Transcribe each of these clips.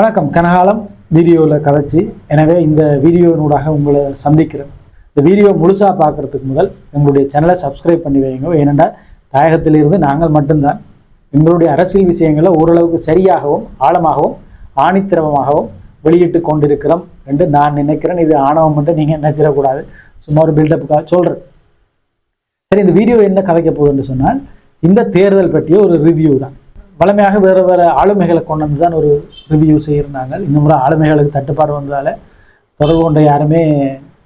வணக்கம். கனகாலம் வீடியோவில் கதைச்சி எனவே இந்த வீடியோனூடாக உங்களை சந்திக்கிறேன். இந்த வீடியோ முழுசாக பார்க்குறதுக்கு முதல் எங்களுடைய சேனலை சப்ஸ்கிரைப் பண்ணி வைங்க. ஏனென்றால் தாயகத்திலிருந்து நாங்கள் மட்டும்தான். எங்களுடைய அரசியல் விஷயங்களை ஓரளவுக்கு சரியாகவும் ஆழமாகவும் ஆணித்திரவமாகவும் வெளியிட்டு கொண்டிருக்கிறோம் என்று நான் நினைக்கிறேன். இது ஆணவம் என்று நீங்கள் நினைச்சிடக்கூடாது. சும்மா ஒரு பில்டப்புக்காக சொல்கிறேன் சரி இந்த வீடியோ என்ன கதைக்க போகுதுன்னு சொன்னால் இந்த தேர்தல் பற்றிய ஒரு ரிவ்யூ தான். பழமையாக வேறு வேறு ஆளுமைகளை கொண்டு வந்து தான் ஒரு ரிவ்யூ செய்கிறாங்க இந்த முறை ஆளுமைகளுக்கு தட்டுப்பாடு வந்ததால் தொடர்பு கொண்ட யாருமே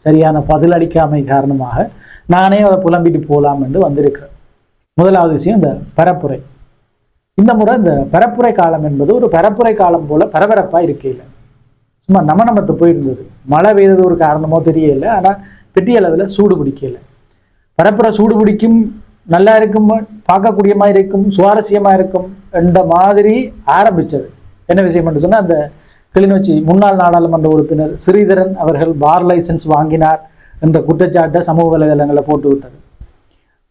சரியான பதிலளிக்காமை காரணமாக நானே அதை புலம்பிட்டு போகலாம் என்று வந்திருக்கிறேன். முதலாவது விஷயம் இந்த பரப்புரை. இந்த முறை இந்த பரப்புரை காலம் என்பது ஒரு பரப்புரை காலம் போல் பரபரப்பாக இருக்கையில். சும்மா நம்ம நமத்து போயிருந்தது. மழை பெய்தது ஒரு காரணமோ தெரியல ஆனால் பெரிய அளவில் சூடு பிடிக்கலை. பரப்புரை சூடு பிடிக்கும் நல்லா இருக்கும் பார்க்கக்கூடிய மாதிரி இருக்கும் சுவாரஸ்யமாக இருக்கும் என்ற மாதிரி ஆரம்பித்தது என்ன விஷயம் என்று சொன்னால் அந்த கிளிநொச்சி முன்னாள் நாடாளுமன்ற உறுப்பினர் ஸ்ரீதரன் அவர்கள் பார் லைசன்ஸ் வாங்கினார் என்ற குற்றச்சாட்டை சமூக வலைதளங்களில் போட்டு விட்டது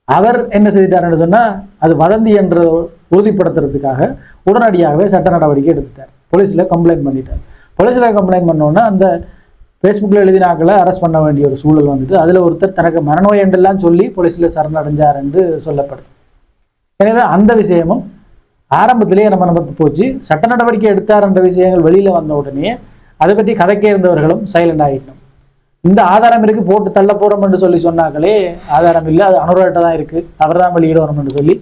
அவர் என்ன செய்தார்னு சொன்னால் அது வதந்தி என்ற உறுதிப்படுத்துறதுக்காக உடனடியாகவே சட்ட நடவடிக்கை எடுத்துட்டார். போலீஸில் கம்ப்ளைண்ட் பண்ணிட்டார். போலீஸில் கம்ப்ளைண்ட் பண்ணோன்னா அந்த ஃபேஸ்புக்கில் எழுதினாக்களை அரெஸ்ட் பண்ண வேண்டிய ஒரு சூழல் வந்தது. அதில் ஒருத்தர் தனக்கு மனநோய் என்றெல்லாம் சொல்லி போலீஸில் சரணடைஞ்சார் என்று சொல்லப்படுது. எனவே அந்த விஷயமும் ஆரம்பத்திலேயே நம்ம நமக்கு போச்சு. சட்ட நடவடிக்கை எடுத்தார் என்ற விஷயங்கள் வெளியில் வந்த உடனே அதை பற்றி கதைக்க இருந்தவர்களும் சைலண்ட் ஆகிட்டோம் இந்த ஆதாரம் இருக்கு போட்டு தள்ள போறோம் என்று சொல்லி சொன்னாங்களே ஆதாரம் இல்லை அது அனுராட்ட தான் இருக்கு. அவர் தான் வெளியிடணும் என்று சொல்லி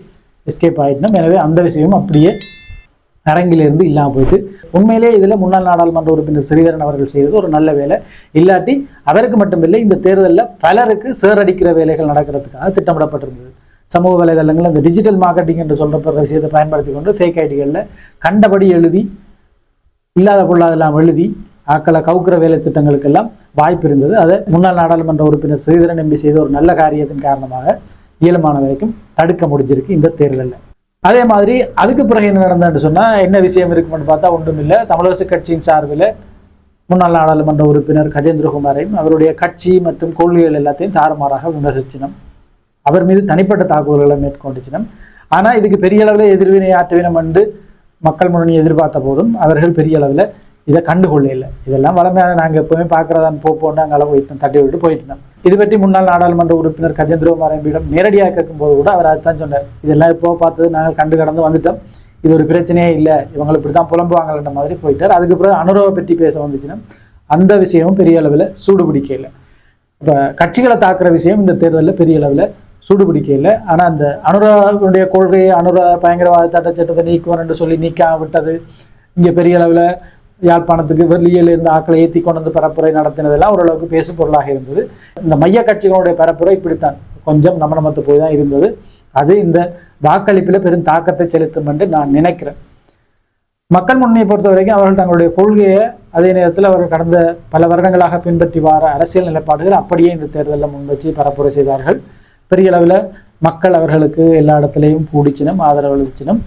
எஸ்கேப் ஆகிட்டோம் எனவே அந்த விஷயம் அப்படியே அரங்கிலிருந்து இல்லாமல் போயிட்டு உண்மையிலே இதில் முன்னாள் நாடாளுமன்ற உறுப்பினர் ஸ்ரீதரன் அவர்கள் செய்தது ஒரு நல்ல வேலை. இல்லாட்டி அவருக்கு மட்டுமில்லை இந்த தேர்தலில் பலருக்கு சேரடிக்கிற வேலைகள் நடக்கிறதுக்காக திட்டமிடப்பட்டிருந்தது. சமூக வலைதளங்கள் இந்த டிஜிட்டல் மார்க்கெட்டிங் என்று சொல்கிறப்ப விஷயத்தை பயன்படுத்தி கொண்டு ஃபேக் ஐடிகளில் கண்டபடி எழுதி இல்லாத பொருளாதெல்லாம் எழுதி ஆக்களை கவுக்கிற வேலை திட்டங்களுக்கெல்லாம் வாய்ப்பு இருந்தது. அதை முன்னாள் நாடாளுமன்ற உறுப்பினர் ஸ்ரீதரன் எம்பி செய்த ஒரு நல்ல காரியத்தின் காரணமாக இயலுமான வரைக்கும் தடுக்க முடிஞ்சிருக்கு இந்த தேர்தலில். அதே மாதிரி அதுக்கு பிறகு என்ன நடந்ததுன்னு சொன்னால் என்ன விஷயம் இருக்குன்னு பார்த்தா ஒன்றும் இல்லை தமிழரசு கட்சியின் சார்பில் முன்னாள் நாடாளுமன்ற உறுப்பினர் கஜேந்திரகுமாரையும் அவருடைய கட்சி மற்றும் கொள்கைகள் எல்லாத்தையும் தாறுமாறாக விமர்சிச்சினோம் அவர் மீது தனிப்பட்ட தாக்குதல்களை மேற்கொண்டுச்சினோம் ஆனால் இதுக்கு பெரிய அளவில் எதிர்வினை ஆற்றவினம் என்று மக்கள் முன்னணி எதிர்பார்த்த போதும் அவர்கள் பெரிய அளவில் இதை கண்டுகொள்ள இல்லை. இதெல்லாம் வளமையாக நாங்கள் எப்போவுமே பார்க்குறதான் போப்போண்டு அங்கே போயிட்டோம் தட்டி விட்டு போயிட்டோம் இது பற்றி முன்னாள் நாடாளுமன்ற உறுப்பினர் கஜேந்திரகுமார் எம்பியிடம் நேரடியாக கேட்கும்போது கூட அவர் அதுதான் சொன்னார். இதெல்லாம் இப்போ பார்த்தது நாங்கள் கண்டு கடந்து வந்துட்டோம். இது ஒரு பிரச்சனையே இல்லை. இவங்க இப்படி தான் புலம்புவாங்கன்ற மாதிரி போயிட்டார். அதுக்கு பிறகு அனுரவை பற்றி பேச வந்துச்சுன்னா அந்த விஷயமும் பெரிய அளவில் சூடுபிடிக்கல இப்போ கட்சிகளை தாக்குற விஷயம் இந்த தேர்தலில் பெரிய அளவில் சூடுபிடிக்கல ஆனால் அந்த அனுராவுடைய கொள்கையை அனுரா பயங்கரவாத தட்ட சட்டத்தை நீக்குவோம் என்று சொல்லி நீக்காம விட்டது இங்கே பெரிய அளவில் யாழ்ப்பாணத்துக்கு வெளியில் இருந்த ஆக்களை ஏற்றி கொண்டு வந்து பரப்புரை நடத்தினதெல்லாம் ஓரளவுக்கு பேசு பொருளாக இருந்தது. இந்த மைய கட்சிகளுடைய பரப்புரை இப்படித்தான். கொஞ்சம் நமனமத்து போய் தான் இருந்தது. அது இந்த வாக்களிப்பில் பெரும் தாக்கத்தை செலுத்தும் என்று நான் நினைக்கிறேன். மக்கள் முன்னணியை பொறுத்த வரைக்கும் அவர்கள் தங்களுடைய கொள்கையை அதே நேரத்தில் அவர்கள் கடந்த பல வருடங்களாக பின்பற்றி வார அரசியல் நிலைப்பாடுகள் அப்படியே இந்த தேர்தலில் முன்வச்சு பரப்புரை செய்தார்கள். பெரிய அளவில் மக்கள் அவர்களுக்கு எல்லா இடத்துலையும் கூடிச்சினம் ஆதரவளிச்சினும்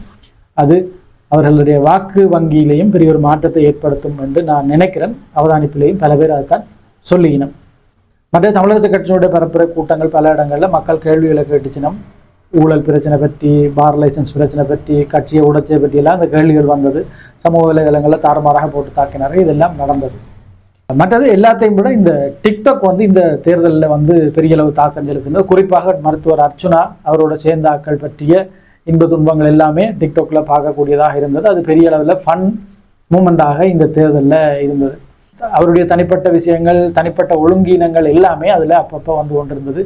அது அவர்களுடைய வாக்கு வங்கியிலையும் பெரிய ஒரு மாற்றத்தை ஏற்படுத்தும் என்று நான் நினைக்கிறேன். அவதானிப்பிலையும் பல பேர் அதைத்தான் சொல்லினோம் மற்ற தமிழரசு கட்சியினுடைய பரப்புரை கூட்டங்கள் பல இடங்களில் மக்கள் கேள்விகளை கேட்டுச்சினம். ஊழல் பிரச்சனை பற்றி பார் லைசன்ஸ் பிரச்சனை பற்றி கட்சியை உடைச்சை பற்றியெல்லாம் அந்த கேள்விகள் வந்தது. சமூக வலைதளங்களில் தாறுமாறாக போட்டு தாக்கினார்கள். இதெல்லாம் நடந்தது. மற்றது எல்லாத்தையும் விட இந்த டிக்டாக் வந்து இந்த தேர்தலில் வந்து பெரிய அளவு தாக்கம் செலுத்தினது. குறிப்பாக மருத்துவர் அர்ச்சுனா அவரோட சேர்ந்த ஆட்கள் பற்றிய இன்ப துன்பங்கள் எல்லாமே டிக்டாக்ல பார்க்கக்கூடியதாக இருந்தது. அது பெரிய அளவில் ஃபன் மூமெண்டாக இந்த தேர்தலில் இருந்தது. அவருடைய தனிப்பட்ட விஷயங்கள் தனிப்பட்ட ஒழுங்கீனங்கள் எல்லாமே அதில் அப்பப்போ வந்து கொண்டிருந்தது.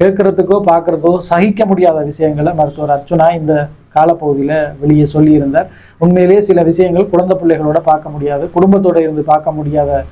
கேட்கறதுக்கோ பார்க்குறதோ சகிக்க முடியாத விஷயங்களை மருத்துவர் அர்ச்சுனா இந்த காலப்பகுதியில் வெளியே சொல்லியிருந்தார். உண்மையிலேயே சில விஷயங்கள் குழந்தை பிள்ளைகளோட பார்க்க முடியாது குடும்பத்தோடு இருந்து பார்க்க முடியாத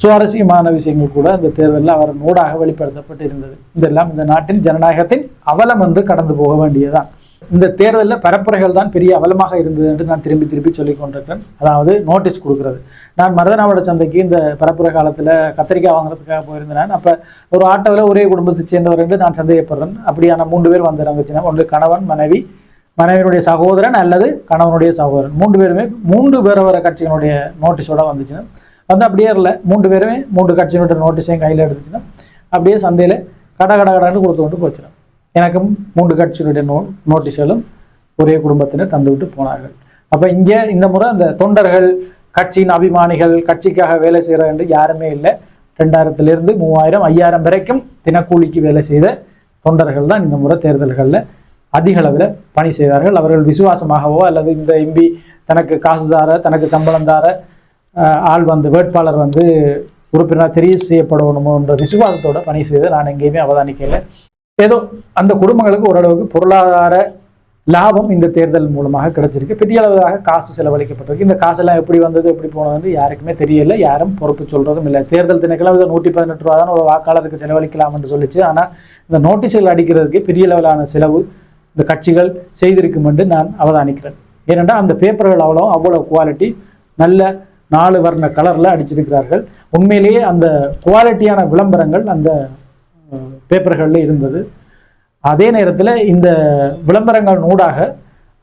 சுவாரஸ்யமான விஷயங்கள் கூட அந்த தேர்தலில் அவர் நூடாக வெளிப்படுத்தப்பட்டு இருந்தது இதெல்லாம் இந்த நாட்டின் ஜனநாயகத்தின் அவலம் என்று கடந்து போக வேண்டியதுதான். இந்த தேர்தலில் பரப்புரைகள் தான் பெரிய அவலமாக இருந்தது என்று நான் திரும்பி திரும்பி சொல்லிக் கொண்டிருக்கிறேன். அதாவது நோட்டீஸ் கொடுக்கறது. நான் மருதனாவட சந்தைக்கு இந்த பரப்புரை காலத்தில் கத்திரிக்காய் வாங்குறதுக்காக போயிருந்தேன் அப்போ ஒரு ஆட்டோவில் ஒரே குடும்பத்தை சேர்ந்தவர் என்று நான் சந்தேகப்படுறேன். அப்படியான மூன்று பேர் வந்திருந்துச்சுன்னா ஒன்று கணவன் மனைவி மனைவியினுடைய சகோதரன் அல்லது கணவனுடைய சகோதரன். மூன்று பேருமே மூன்று வேறு வேறு கட்சியினுடைய நோட்டீஸோட வந்துச்சுன்னா வந்து அப்படியே இல்லை மூன்று பேருமே மூன்று கட்சியினுடைய நோட்டீஸையும் கையில் எடுத்துச்சுன்னா அப்படியே சந்தையில் கட கட கடைன்னு கொடுத்து கொண்டு போச்சிடும் எனக்கும் மூன்று கட்சியினுடைய நோ நோட்டீஸ்களும் ஒரே குடும்பத்தினர் தந்துவிட்டு போனார்கள். அப்போ இங்கே இந்த முறை அந்த தொண்டர்கள் கட்சியின் அபிமானிகள் கட்சிக்காக வேலை செய்கிற என்று யாருமே இல்லை. ரெண்டாயிரத்திலிருந்து மூவாயிரம் ஐயாயிரம் வரைக்கும் தினக்கூலிக்கு வேலை செய்த தொண்டர்கள் தான் இந்த முறை தேர்தல்களில் அதிக அளவில் பணி செய்தார்கள். அவர்கள் விசுவாசமாகவோ அல்லது இந்த எம்பி தனக்கு காசு தார தனக்கு சம்பளம் தார ஆள் வந்து வேட்பாளர் வந்து உறுப்பினர் தெரிய செய்யப்படணுமோன்ற விசுவாசத்தோட பணி செய்த நான் எங்கேயுமே அவதானிக்கலை ஏதோ அந்த குடும்பங்களுக்கு ஓரளவுக்கு பொருளாதார லாபம் இந்த தேர்தல் மூலமாக கிடைச்சிருக்கு. பெரிய அளவாக காசு செலவழிக்கப்பட்டிருக்கு. இந்த காசெல்லாம் எப்படி வந்தது எப்படி போனதுன்னு யாருக்குமே தெரியல. யாரும் பொறுப்பு சொல்றதும் இல்லை. தேர்தல் திணைக்களம் இதை நூற்றி பதினெட்டு ரூபா தான் ஒரு வாக்காளருக்கு செலவழிக்கலாம் என்று சொல்லிச்சு. ஆனால் இந்த நோட்டீஸ்கள் அடிக்கிறதுக்கு பெரிய அளவிலான செலவு இந்த கட்சிகள் செய்திருக்கும் என்று நான் அவதானிக்கிறேன். ஏனென்றால் அந்த பேப்பர்கள் அவ்வளோ அவ்வளோ குவாலிட்டி நல்ல நாலு வர்ண கலரில் அடிச்சிருக்கிறார்கள். உண்மையிலேயே அந்த குவாலிட்டியான விளம்பரங்கள் அந்த பேப்பர்களில் இருந்தது. அதே நேரத்தில் இந்த விளம்பரங்கள் ஊடாக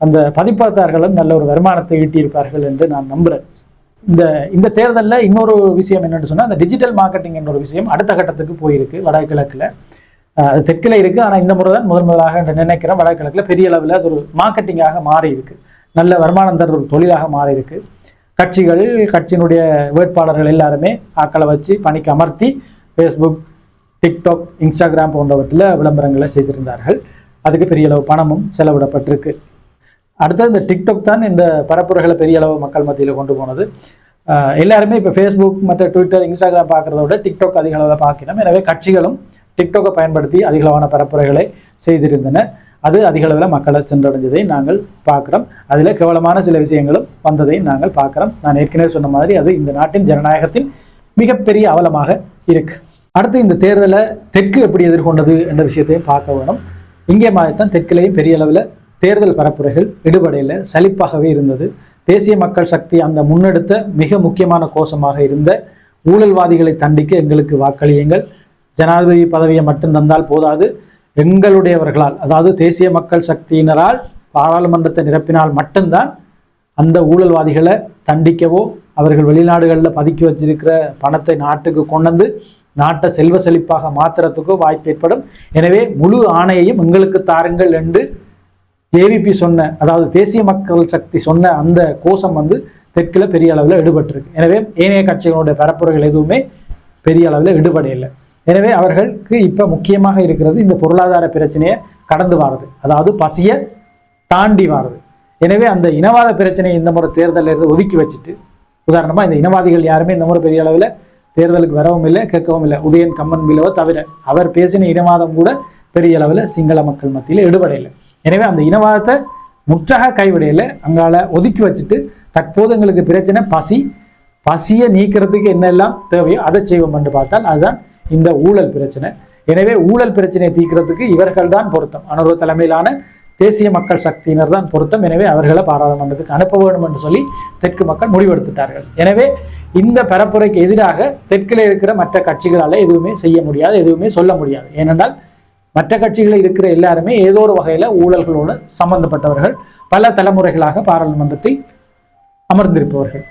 அந்த பதிப்பகத்தார்களும் நல்ல ஒரு வருமானத்தை ஈட்டியிருப்பார்கள் என்று நான் நம்புகிறேன் இந்த இந்த தேர்தலில் இன்னொரு விஷயம் என்னென்னு சொன்னால் அந்த டிஜிட்டல் மார்க்கெட்டிங் என்ற ஒரு விஷயம் அடுத்த கட்டத்துக்கு போயிருக்கு வடகிழக்கில். அது தெற்கில் இருக்குது ஆனால் இந்த முறை தான் முதன் முதலாக என்று நினைக்கிறேன். வடகிழக்கில் பெரிய அளவில் அது ஒரு மார்க்கெட்டிங்காக மாறி இருக்கு நல்ல வருமானம் தர ஒரு தொழிலாக மாறி இருக்கு கட்சிகள் கட்சியினுடைய வேட்பாளர்கள் எல்லாருமே ஆக்களை வச்சு பணிக்கு அமர்த்தி ஃபேஸ்புக் டிக்டாக் இன்ஸ்டாகிராம் போன்றவற்றில் விளம்பரங்களை செய்திருந்தார்கள். அதுக்கு பெரிய அளவு பணமும் செலவிடப்பட்டிருக்கு. அடுத்தது இந்த டிக்டாக் தான் இந்த பரப்புரைகளை பெரிய அளவு மக்கள் மத்தியில் கொண்டு போனது. எல்லாருமே இப்போ ஃபேஸ்புக் மற்ற ட்விட்டர் இன்ஸ்டாகிராம் பார்க்குறத விட டிக்டாக் அதிக அளவில் பார்க்கணும். எனவே கட்சிகளும் டிக்டாக்கை பயன்படுத்தி அதிக அளவான பரப்புரைகளை செய்திருந்தன. அது அதிக அளவில் மக்களை சென்றடைஞ்சதை நாங்கள் பார்க்குறோம். அதில் கேவலமான சில விஷயங்களும் வந்ததை நாங்கள் பார்க்குறோம். நான் ஏற்கனவே சொன்ன மாதிரி அது இந்த நாட்டின் ஜனநாயகத்தின் மிகப்பெரிய அவலமாக இருக்குது அடுத்து இந்த தேர்தலை தெற்கு எப்படி எதிர்கொண்டது என்ற விஷயத்தையும் பார்க்க வேணும். இங்கே மாதிரித்தான் தெற்கிலேயும் பெரிய அளவில் தேர்தல் பரப்புரைகள் இடுபடையில் சலிப்பாகவே இருந்தது. தேசிய மக்கள் சக்தி அந்த முன்னெடுத்த மிக முக்கியமான கோஷமாக இருந்த ஊழல்வாதிகளை தண்டிக்க எங்களுக்கு வாக்களியுங்கள். ஜனாதிபதி பதவியை மட்டும் தந்தால் போதாது. எங்களுடையவர்களால் அதாவது தேசிய மக்கள் சக்தியினரால் பாராளுமன்றத்தை நிரப்பினால் மட்டும்தான் அந்த ஊழல்வாதிகளை தண்டிக்கவோ அவர்கள் வெளிநாடுகளில் பதுக்கி வச்சிருக்கிற பணத்தை நாட்டுக்கு கொண்டு வந்து நாட்டை செல்வ செழிப்பாக மாத்துறதுக்கோ வாய்ப்பு ஏற்படும். எனவே முழு ஆணையையும் எங்களுக்கு தாருங்கள் என்று ஜேவிபி சொன்ன அதாவது தேசிய மக்கள் சக்தி சொன்ன அந்த கோஷம் வந்து தெற்கில் பெரிய அளவில் ஈடுபட்டிருக்கு. எனவே ஏனைய கட்சிகளுடைய பரப்புரைகள் எதுவுமே பெரிய அளவில் ஈடுபடையில்லை எனவே அவர்களுக்கு இப்போ முக்கியமாக இருக்கிறது இந்த பொருளாதார பிரச்சனையை கடந்து வாரது. அதாவது பசியை தாண்டி வாரது. எனவே அந்த இனவாத பிரச்சனையை இந்த முறை தேர்தலில் இருந்து ஒதுக்கி வச்சுட்டு உதாரணமாக இந்த இனவாதிகள் யாருமே இந்த முறை பெரிய அளவில் தேர்தலுக்கு வரவும் இல்லை கேட்கவும் இல்லை. உதயன் கம்மன் பிலவோ தவிர அவர் பேசின இனவாதம் கூட பெரிய அளவில் சிங்கள மக்கள் மத்தியில் எடுபடையில்லை எனவே அந்த இனவாதத்தை முற்றாக கைவிடையில அங்கால ஒதுக்கி வச்சுட்டு தற்போது எங்களுக்கு பிரச்சனை பசி பசியை நீக்கிறதுக்கு என்னெல்லாம் தேவையோ அதை செய்வோம் என்று பார்த்தால் அதுதான் இந்த ஊழல் பிரச்சனை. எனவே ஊழல் பிரச்சனையை தீர்க்கிறதுக்கு இவர்கள் தான் பொருத்தம். அனுர்வ தலைமையிலான தேசிய மக்கள் சக்தியினர் தான் பொருத்தம். எனவே அவர்களை பாராளுமன்றத்துக்கு அனுப்ப வேண்டும் என்று சொல்லி தெற்கு மக்கள் முடிவெடுத்துட்டார்கள். எனவே இந்த பரப்புரைக்கு எதிராக தெற்கில் இருக்கிற மற்ற கட்சிகளால் எதுவுமே செய்ய முடியாது எதுவுமே சொல்ல முடியாது. ஏனென்றால் மற்ற கட்சிகளில் இருக்கிற எல்லாருமே ஏதோ ஒரு வகையில் ஊழல்களோடு சம்பந்தப்பட்டவர்கள் பல தலைமுறைகளாக பாராளுமன்றத்தில் அமர்ந்திருப்பவர்கள்.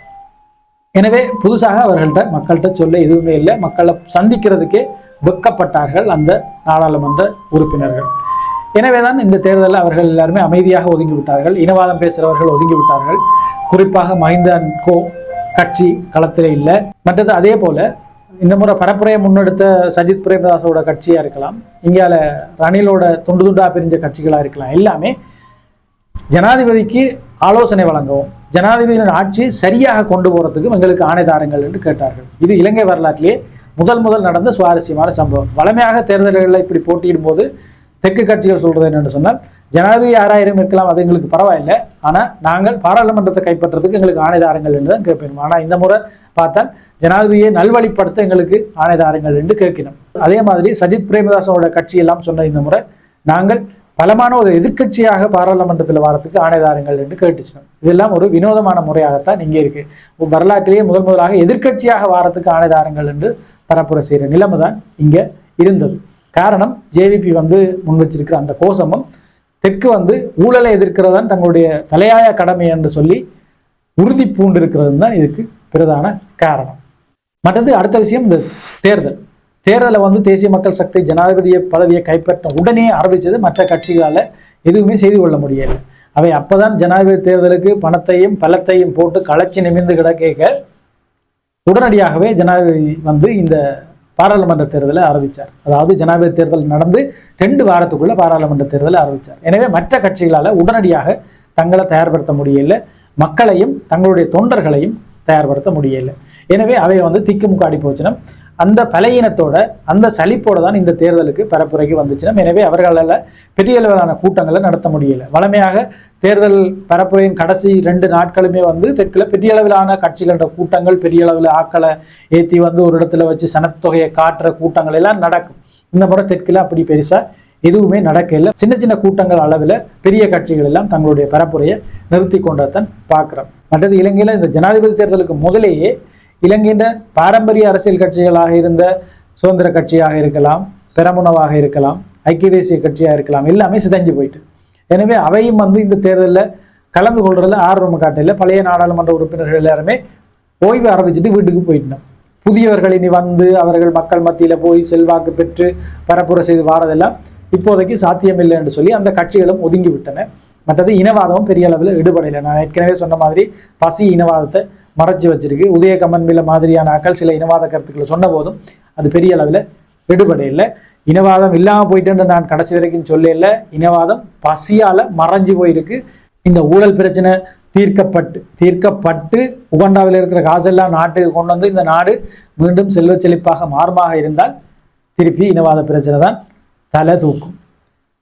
எனவே புதுசாக அவர்கள்ட்ட மக்கள்கிட்ட சொல்ல எதுவுமே இல்லை. மக்களை சந்திக்கிறதுக்கே வெக்கப்பட்டார்கள் அந்த நாடாளுமன்ற உறுப்பினர்கள். எனவே தான் இந்த தேர்தலில் அவர்கள் எல்லாருமே அமைதியாக ஒதுங்கி விட்டார்கள் இனவாதம் பேசுகிறவர்கள் ஒதுங்கி விட்டார்கள். குறிப்பாக மஹிந்தன் கோ கட்சி களத்தில் இல்லை. மற்றது அதே போல் இந்த முறை பரப்புரையை முன்னெடுத்த சஜித் பிரேமதாஸோட கட்சியாக இருக்கலாம் இங்கால ரணிலோட துண்டு துண்டாக பிரிஞ்ச கட்சிகளாக இருக்கலாம். எல்லாமே ஜனாதிபதிக்கு ஆலோசனை வழங்கவும் ஜனாதிபதியின் ஆட்சி சரியாக கொண்டு போகிறதுக்கு எங்களுக்கு ஆணைதாரங்கள் என்று கேட்டார்கள். இது இலங்கை வரலாற்றிலே முதல் முதல் நடந்த சுவாரஸ்யமான சம்பவம். வளமையாக தேர்தல்களில் இப்படி போட்டியிடும் போது தெற்கு கட்சிகள் சொல்கிறது என்னென்னு சொன்னால் ஜனாதிபதி யாராயிரம் இருக்கலாம் அது எங்களுக்கு பரவாயில்லை. ஆனால் நாங்கள் பாராளுமன்றத்தை கைப்பற்றுறதுக்கு எங்களுக்கு ஆணைதாரங்கள் என்று தான் கேட்போம் ஆனால் இந்த முறை பார்த்தால் ஜனாதிபதியை நல்வழிப்படுத்த எங்களுக்கு ஆணைதாரங்கள் என்று கேட்கணும் அதே மாதிரி சஜித் பிரேமதாசனோட கட்சி எல்லாம் சொன்ன இந்த முறை நாங்கள் பலமான ஒரு எதிர்க்கட்சியாக பாராளுமன்றத்தில் வரத்துக்கு ஆணைதாரங்கள் என்று கேட்டுச்சினோம். இதெல்லாம் ஒரு வினோதமான முறையாகத்தான் இங்கே இருக்கு. வரலாற்றிலேயே முதல் முதலாக எதிர்க்கட்சியாக வாரத்துக்கு ஆணைதாரங்கள் என்று பரப்புரை செய்கிற நிலைமை தான் இங்கே இருந்தது. காரணம் ஜேவிபி வந்து முன் வச்சிருக்கிற அந்த கோஷமும் தெற்கு வந்து ஊழலை எதிர்க்கிறதான் தங்களுடைய தலையாய கடமை என்று சொல்லி உறுதி பூண்டிருக்கிறது தான் இதுக்கு பிரதான காரணம். மற்றது அடுத்த விஷயம் இந்த தேர்தல். தேர்தலை வந்து தேசிய மக்கள் சக்தி ஜனாதிபதிய பதவியை கைப்பற்ற உடனே ஆரம்பித்தது மற்ற கட்சிகளால் எதுவுமே செய்து கொள்ள முடியலை. அவை அப்போதான் ஜனாதிபதி தேர்தலுக்கு பணத்தையும் பலத்தையும் போட்டு களைச்சி நிமிர்ந்து கிடக்க உடனடியாகவே ஜனாதிபதி வந்து இந்த பாராளுமன்ற தேர்தலை அறிவித்தார் அதாவது ஜனாதிபதி தேர்தல் நடந்து ரெண்டு வாரத்துக்குள்ள பாராளுமன்ற தேர்தலை அறிவித்தார் எனவே மற்ற கட்சிகளால் உடனடியாக தங்களை தயார்படுத்த முடியல. மக்களையும் தங்களுடைய தொண்டர்களையும் தயார்படுத்த முடியல. எனவே அவை வந்து திக்குமுக்காடி போச்சுன்னா அந்த பலையினத்தோட அந்த சலிப்போட தான் இந்த தேர்தலுக்கு பரப்புரைக்கு வந்துச்சுன்னா எனவே அவர்களால் பெரிய அளவிலான கூட்டங்களை நடத்த முடியல. வளமையாக தேர்தல் பரப்புரையின் கடைசி ரெண்டு நாட்களுமே வந்து தெற்குல பெரிய அளவிலான கட்சிகளோட கூட்டங்கள் பெரிய அளவில் ஆக்களை ஏற்றி வந்து ஒரு இடத்துல வச்சு சனத்தொகையை காட்டுற கூட்டங்கள் எல்லாம் நடக்கும். இந்த முறை தெற்குல அப்படி பெருசாக எதுவுமே நடக்கல சின்ன சின்ன கூட்டங்கள் அளவில் பெரிய கட்சிகள் எல்லாம் தங்களுடைய பரப்புரையை நிறுத்தி கொண்டதான் பார்க்குறோம். மற்றது இலங்கையில் இந்த ஜனாதிபதி தேர்தலுக்கு முதலேயே இலங்கையின் பாரம்பரிய அரசியல் கட்சிகளாக இருந்த சுதந்திர கட்சியாக இருக்கலாம் பெரமுனவாக இருக்கலாம் ஐக்கிய தேசிய கட்சியாக இருக்கலாம் எல்லாமே சிதைஞ்சு போயிட்டு. எனவே அவையும் வந்து இந்த தேர்தலில் கலந்து கொள்றதுல ஆர்வம் காட்டல. பழைய நாடாளுமன்ற உறுப்பினர்கள் எல்லாருமே ஓய்வு ஆரம்பிச்சுட்டு வீட்டுக்கு போயிட்டோம் புதியவர்கள் இனி வந்து அவர்கள் மக்கள் மத்தியில் போய் செல்வாக்கு பெற்று பரப்புரை செய்து வாரதெல்லாம் இப்போதைக்கு சாத்தியமில்லை என்று சொல்லி அந்த கட்சிகளும் ஒதுங்கி விட்டன. மற்றது இனவாதமும் பெரிய அளவில் ஈடுபடலை நான் ஏற்கனவே சொன்ன மாதிரி பசி இனவாதத்தை மறைச்சு வச்சிருக்கு. உதய கமன்பில மாதிரியான ஆக்கள் சில இனவாத கருத்துக்களை சொன்ன போதும் அது பெரிய அளவில் விடுபடையில்லை இனவாதம் இல்லாமல் போயிட்டுன்னு நான் கடைசி வரைக்கும் சொல்லல இனவாதம் பசியால் மறைஞ்சு போயிருக்கு. இந்த ஊழல் பிரச்சனை தீர்க்கப்பட்டு தீர்க்கப்பட்டு உகண்டாவில் இருக்கிற காசெல்லாம் நாட்டுக்கு கொண்டு வந்து இந்த நாடு மீண்டும் செல்வ செழிப்பாக மாறுமாக இருந்தால் திருப்பி இனவாத பிரச்சனை தான் தலை தூக்கும்.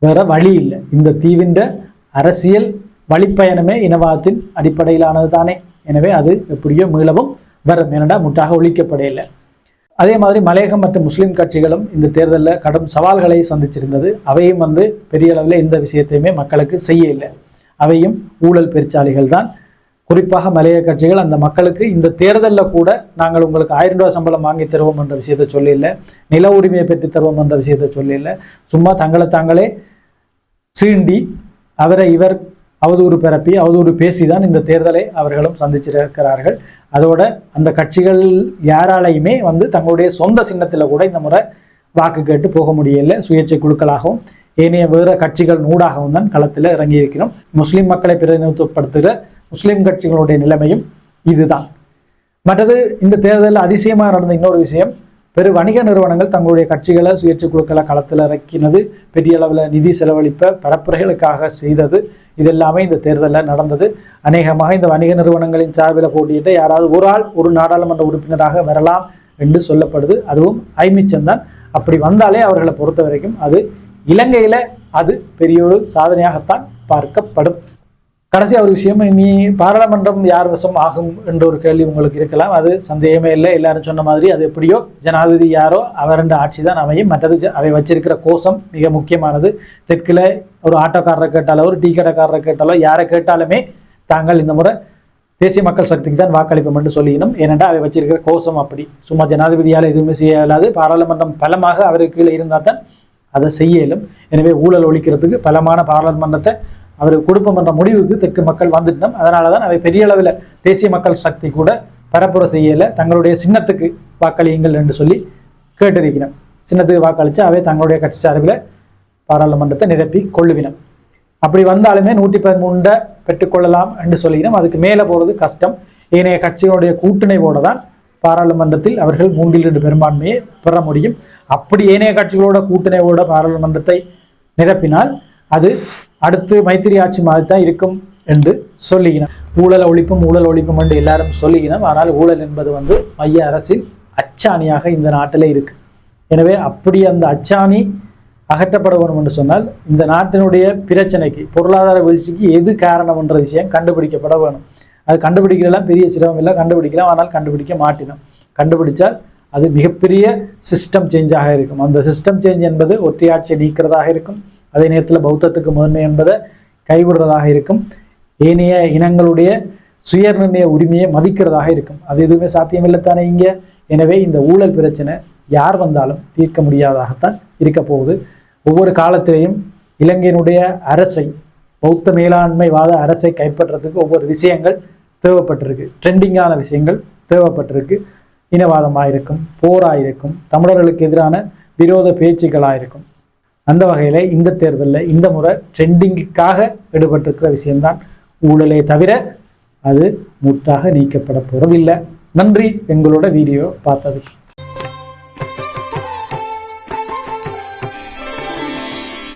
வேற வழி இல்லை. இந்த தீவின்ற அரசியல் வழிப்பயணமே இனவாதத்தின் அடிப்படையிலானது தானே எனவே அது எப்படியோ மீளவும். வரும் ஏனடா முட்டாக ஒழிக்கப்படையில்லை அதே மாதிரி மலையகம் மற்றும் முஸ்லீம் கட்சிகளும் இந்த தேர்தலில் கடும் சவால்களை சந்திச்சிருந்தது. அவையும் வந்து பெரிய அளவில் இந்த விஷயத்தையுமே மக்களுக்கு செய்ய இல்லை. அவையும் ஊழல் பெருச்சாளிகள் தான். குறிப்பாக மலைய கட்சிகள் அந்த மக்களுக்கு இந்த தேர்தலில் கூட நாங்கள் உங்களுக்கு ஆயிரம் ரூபாய் சம்பளம் வாங்கி தருவோம் என்ற விஷயத்தை சொல்லியில்லை. நில உரிமையை பெற்று தருவோம் என்ற விஷயத்தை சொல்லியில்லை. சும்மா தங்களை தாங்களே சீண்டி அவரை இவர் அவதூறு பரப்பி அவதூறு பேசி தான் இந்த தேர்தலை அவர்களும் சந்திச்சிருக்கிறார்கள். அதோட அந்த கட்சிகள் யாராலையுமே வந்து தங்களுடைய சொந்த சின்னத்தில் கூட இந்த முறை வாக்கு கேட்டு போக முடியல. சுயேட்சை குழுக்களாகவும் ஏனைய வேறு கட்சிகள் நூடாகவும் தான் களத்தில் இறங்கி இருக்கிறோம். முஸ்லீம் மக்களை பிரதிநிதித்துவப்படுத்துகிற முஸ்லீம் கட்சிகளுடைய நிலைமையும் இதுதான். மற்றது இந்த தேர்தலில் அதிசயமாக நடந்த இன்னொரு விஷயம் பெரு வணிக நிறுவனங்கள் தங்களுடைய கட்சிகளை சுயேட்சை குழுக்களை களத்தில் இறக்கினது பெரிய அளவில் நிதி செலவழிப்ப பரப்புரைகளுக்காக செய்தது. இது எல்லாமே இந்த தேர்தலில் நடந்தது. அநேகமாக இந்த வணிக நிறுவனங்களின் சார்பில் போட்டியிட்டு யாராவது ஒரு ஆள் ஒரு நாடாளுமன்ற உறுப்பினராக வரலாம் என்று சொல்லப்படுது. அதுவும் ஐமிச்சந்தான் அப்படி வந்தாலே அவர்களை பொறுத்த வரைக்கும் அது இலங்கையில அது பெரிய ஒரு சாதனையாகத்தான் பார்க்கப்படும். கடைசி ஒரு விஷயம் நீ பாராளுமன்றம் யார் வசம் ஆகும் என்ற ஒரு கேள்வி உங்களுக்கு இருக்கலாம். அது சந்தேகமே இல்லை. எல்லாரும் சொன்ன மாதிரி அது எப்படியோ ஜனாதிபதி யாரோ அவர் என்ற ஆட்சி தான் அமையும். மற்றது அவை வச்சிருக்கிற கோஷம் மிக முக்கியமானது. தெற்கில் ஒரு ஆட்டோக்காரரை கேட்டாலோ ஒரு டீ கடைக்காரரை கேட்டாலோ யாரை கேட்டாலுமே தாங்கள் இந்த முறை தேசிய மக்கள் சக்திக்கு தான் வாக்களிப்போம் என்று சொல்லிடணும். ஏனென்றால் அவை வச்சிருக்கிற கோஷம் அப்படி. சும்மா ஜனாதிபதியால் எதுவுமே செய்ய இயலாது பாராளுமன்றம் பலமாக அவருக்கு கீழே இருந்தால் தான் அதை செய்ய இயலும். எனவே ஊழல் ஒழிக்கிறதுக்கு பலமான பாராளுமன்றத்தை அவருக்கு கொடுப்போம் என்ற முடிவுக்கு தெற்கு மக்கள் வந்துட்டோம். அதனால தான் அவை பெரிய அளவில் தேசிய மக்கள் சக்தி கூட பரப்புரை செய்யலை. தங்களுடைய சின்னத்துக்கு வாக்களியுங்கள் என்று சொல்லி கேட்டிருக்கிறோம். சின்னத்துக்கு வாக்களித்து அவை தங்களுடைய கட்சி சார்பில் பாராளுமன்றத்தை நிரப்பி கொள்ளுவினம் அப்படி வந்தாலுமே நூற்றி பதிமூன்றை பெற்றுக்கொள்ளலாம் என்று சொல்லிக்கிறோம். அதுக்கு மேலே போகிறது கஷ்டம். ஏனைய கட்சிகளுடைய கூட்டணிவோட தான் பாராளுமன்றத்தில் அவர்கள் மூன்றில் இரண்டு பெரும்பான்மையை பெற முடியும். அப்படி ஏனைய கட்சிகளோட கூட்டணியோட பாராளுமன்றத்தை நிரப்பினால் அது அடுத்து மைத்திரி ஆட்சி மாதிரி தான் இருக்கும் என்று சொல்லுகிறோம் ஊழல் ஒழிப்பும் ஊழல் ஒழிப்பும் என்று எல்லாரும் சொல்லுகிறோம் ஆனால் ஊழல் என்பது வந்து மைய அரசின் அச்சாணியாக இந்த நாட்டில் இருக்கு. எனவே அப்படி அந்த அச்சாணி அகற்றப்பட வேணும் என்று சொன்னால் இந்த நாட்டினுடைய பிரச்சனைக்கு பொருளாதார வீழ்ச்சிக்கு எது காரணம் என்ற விஷயம் கண்டுபிடிக்கப்பட வேணும். அது கண்டுபிடிக்கிறதெல்லாம் பெரிய சிரமம் இல்லை கண்டுபிடிக்கலாம். ஆனால் கண்டுபிடிக்க மாட்டினோம். கண்டுபிடிச்சால் அது மிகப்பெரிய சிஸ்டம் சேஞ்சாக இருக்கும். அந்த சிஸ்டம் சேஞ்ச் என்பது ஒற்றையாட்சியை நீக்கிறதாக இருக்கும். அதே நேரத்தில் பௌத்தத்துக்கு முதன்மை என்பதை கைவிடுறதாக இருக்கும். ஏனைய இனங்களுடைய சுயநிர்ணய உரிமையை மதிக்கிறதாக இருக்கும். அது எதுவுமே சாத்தியமில்லைத்தானே இங்கே? எனவே இந்த ஊழல் பிரச்சனை யார் வந்தாலும் தீர்க்க முடியாதாகத்தான் இருக்க போகுது. ஒவ்வொரு காலத்திலேயும் இலங்கையினுடைய அரசை பௌத்த மேலாண்மைவாத அரசை கைப்பற்றுறதுக்கு ஒவ்வொரு விஷயங்கள் தேவைப்பட்டிருக்கு. ட்ரெண்டிங்கான விஷயங்கள் தேவைப்பட்டிருக்கு. இனவாதமாக இருக்கும் போராக இருக்கும் தமிழர்களுக்கு எதிரான விரோத பேச்சுக்களாக இருக்கும் அந்த வகையில் இந்த தேர்தலில் இந்த முறை ட்ரெண்டிங்குக்காக எடுபட்டிருக்கிற விஷயம்தான் ஊழலே தவிர அது முற்றாக நீக்கப்பட போகிறதில்லை நன்றி. எங்களோட வீடியோ பார்த்ததுக்கு.